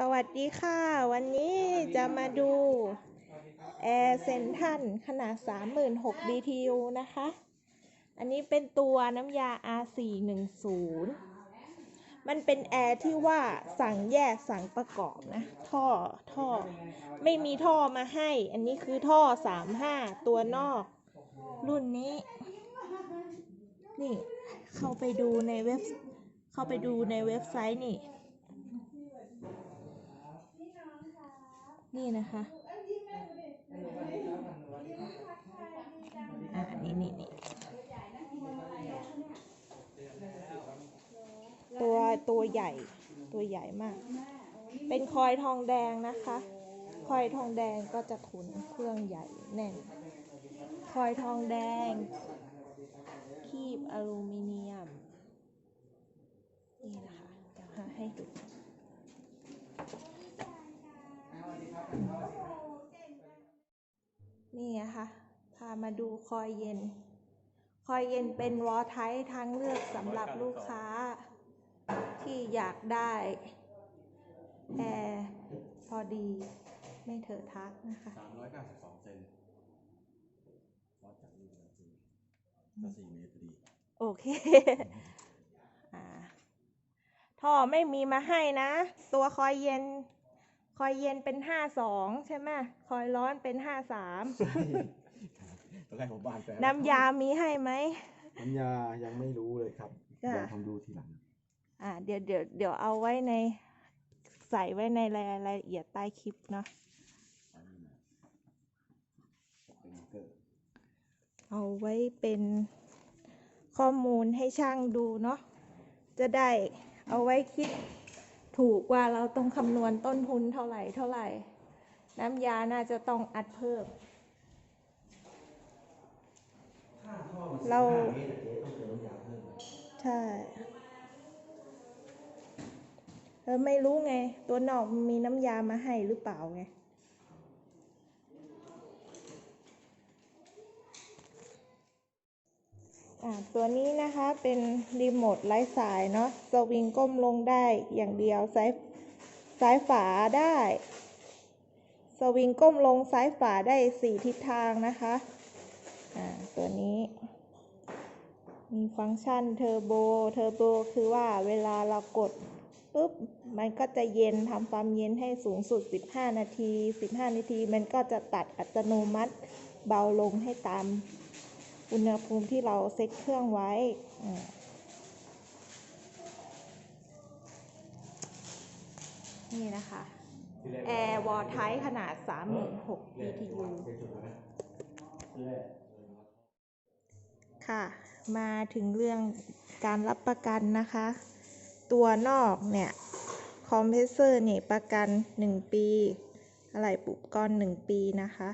สวัสดีค่ะ วันนี้จะมาดูแอร์เซนทันขนาด 36,000 BTU นะคะ อันนี้เป็นตัวน้ำยา R410 มันเป็นแอร์ที่ว่าสั่งแยกสั่งประกอบนะ ท่อท่อ ไม่มีท่อมาให้ อันนี้คือท่อ 35 ตัวนอก รุ่นนี้ นี่ เข้าไปดูในเว็บ เข้าไปดูในเว็บไซต์นี่ นี่นะคะอ่านี่นี่นี่ตัวตัวใหญ่ตัวใหญ่มาก เป็นคอยทองแดงนะคะ คอยทองแดงก็จะทุนเครื่องใหญ่แน่น คอยทองแดง คีบอลูมิเนียม นี่นะคะเดี๋ยวให้ดู นี่นะคะพามาดูคอยเย็น คอยเย็นเป็นวอไทป์ทางเลือกสำหรับลูกค้าที่อยากได้แอร์พอดีไม่เถอะทักนะคะสามร้อยเก้าสิบสองเซนวัดจากนี่เป็นสี่ก็สี่เมตรพอดี โอเคอ่าท่อไม่มีมาให้นะ ตัวคอยเย็น คอยเย็นเป็นห้าสองใช่ไหมคอยร้อนเป็นห้าสามต้องให้ผมบานแปลน้ำยามีให้ไหม น้ำยายังไม่รู้เลยครับจ้ะลองทำดูทีหลัง อ่า เดี๋ยวเดี๋ยวเดี๋ยวเอาไว้ในใส่ไว้ในรายรายละเอียดใต้คลิปเนาะอันนี้นะเป็นมาร์เกอร์เอาไว้เป็นข้อมูลให้ช่างดูเนาะจะได้เอาไว้คิด ถูกว่าเราต้องคำนวณต้นทุนเท่าไหร่เท่าไหร่ น้ำยาน่าจะต้องอัดเพิ่ม เรา ใช่เออไม่รู้ไง ตัวนอกมีน้ำยามาให้หรือเปล่าไง อ่า ตัวนี้นะคะเป็นรีโมทไร้สายเนาะสวิงก้มลงได้อย่างเดียวซ้ายซ้ายฝาได้ สวิงก้มลงซ้ายฝาได้สี่ทิศทางนะคะอ่าตัวนี้ มีฟังก์ชันเทอร์โบ เทอร์โบคือว่าเวลาเรากดปุ๊บ มันก็จะเย็นทำความเย็นให้สูงสุด 15 นาที 15 นาที มันก็จะตัดอัตโนมัติเบาลงให้ตาม อุณหภูมิที่เราเซ็ตเครื่องไว้นี่นะคะ Air w a r Type ขนาด 36 BTU ค่ะ มาถึงเรื่องการรับประกันนะคะ ตัวนอกเนี่ย คอมเพรสเซอร์เนี่ยประกัน 1 ปี อะไรปุกรณ์1ปีนะคะ